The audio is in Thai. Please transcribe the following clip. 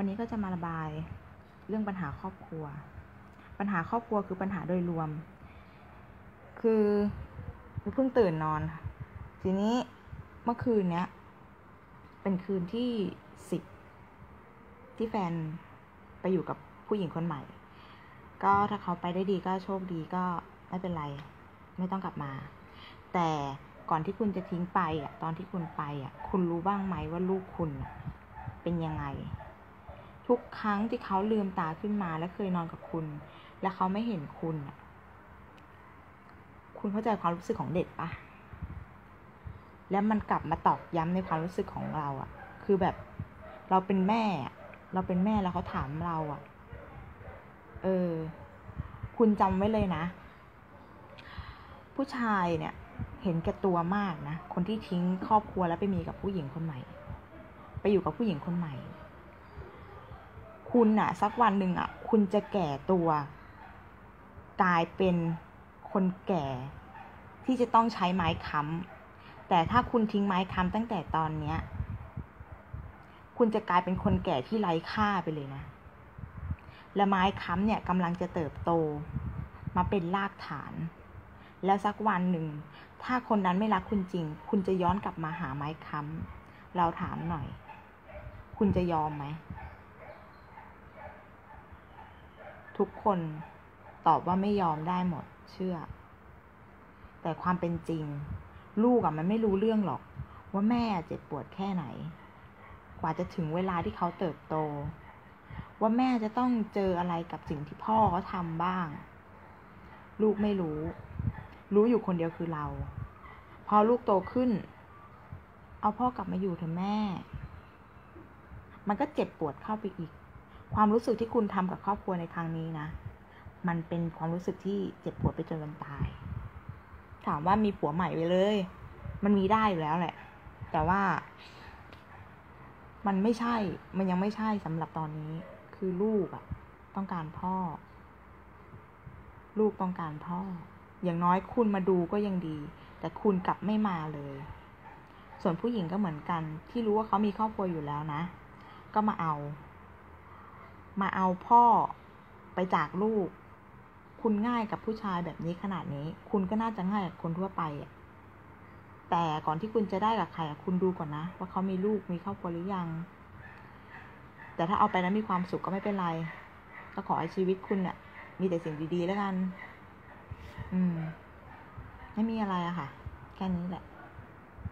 วันนี้ก็จะมาระบายเรื่องปัญหาครอบครัว ปัญหาครอบครัวคือปัญหาโดยรวม คือเพิ่งตื่นนอน ทีนี้เมื่อคืนเนี้ย เป็นคืนที่สิบที่แฟนไปอยู่กับผู้หญิงคนใหม่ ก็ถ้าเขาไปได้ดีก็โชคดีก็ไม่เป็นไร ไม่ต้องกลับมา แต่ก่อนที่คุณจะทิ้งไปอะตอนที่คุณไปอะคุณรู้บ้างไหมว่าลูกคุณเป็นยังไง ทุกครั้งที่เขาลืมตาขึ้นมาและเคยนอนกับคุณ และเขาไม่เห็นคุณ คุณเข้าใจความรู้สึกของเด็กปะแล้วมันกลับมาตอกย้ำในความรู้สึกของเราอะคือแบบเราเป็นแม่ เราเป็นแม่แล้วเขาถามเราอะเออ คุณจำไว้เลยนะ ผู้ชายเนี่ย เห็นแก่ตัวมากนะ คนที่ทิ้งครอบครัวแล้วไปมีกับผู้หญิงคนใหม่ ไปอยู่กับผู้หญิงคนใหม่ คุณน่ะสักวันหนึ่งอะคุณจะแก่ตัว กลายเป็นคนแก่ ที่จะต้องใช้ไม้ค้ำแต่ถ้าคุณทิ้งไม้ค้ำตั้งแต่ตอนเนี้ย คุณจะกลายเป็นคนแก่ที่ไร้ค่าไปเลยนะ และไม้ค้ำเนี่ยกำลังจะเติบโต มาเป็นรากฐาน แล้วสักวันหนึ่ง ถ้าคนนั้นไม่รักคุณจริง คุณจะย้อนกลับมาหาไม้ค้ำเราถามหน่อย คุณจะยอมไหม ทุกคนตอบว่าไม่ยอมได้หมดเชื่อ แต่ความเป็นจริง ลูกอะมันไม่รู้เรื่องหรอก ว่าแม่เจ็บปวดแค่ไหน กว่าจะถึงเวลาที่เขาเติบโต ว่าแม่จะต้องเจออะไรกับสิ่งที่พ่อเขาทำบ้าง ลูกไม่รู้ รู้อยู่คนเดียวคือเรา พอลูกโตขึ้น เอาพ่อกลับมาอยู่เถอะแม่ มันก็เจ็บปวดเข้าไปอีก ความรู้สึกที่คุณทำกับครอบครัวในครั้งนี้นะ มันเป็นความรู้สึกที่เจ็บปวดไปจนวันตาย ถามว่ามีผัวใหม่ไปเลย มันมีได้อยู่แล้วแหละ แต่ว่า มันไม่ใช่ มันยังไม่ใช่สำหรับตอนนี้ คือลูกอะต้องการพ่อ ลูกต้องการพ่อ อย่างน้อยคุณมาดูก็ยังดี แต่คุณกลับไม่มาเลย ส่วนผู้หญิงก็เหมือนกัน ที่รู้ว่าเขามีครอบครัวอยู่แล้วนะ ก็มาเอา มาเอาพ่อไปจากลูก คุณง่ายกับผู้ชายแบบนี้ขนาดนี้ คุณก็น่าจะง่ายกับคนทั่วไปอะแต่ก่อนที่คุณจะได้กับใครคุณดูก่อนนะ ว่าเขามีลูกมีครอบครัวหรือยัง แต่ถ้าเอาไปแล้วมีความสุขก็ไม่เป็นไรก็ขอให้ชีวิตคุณเนี่ยมีแต่สิ่งดีๆแล้วกัน อืม ไม่มีอะไรอะค่ะ แค่นี้แหละ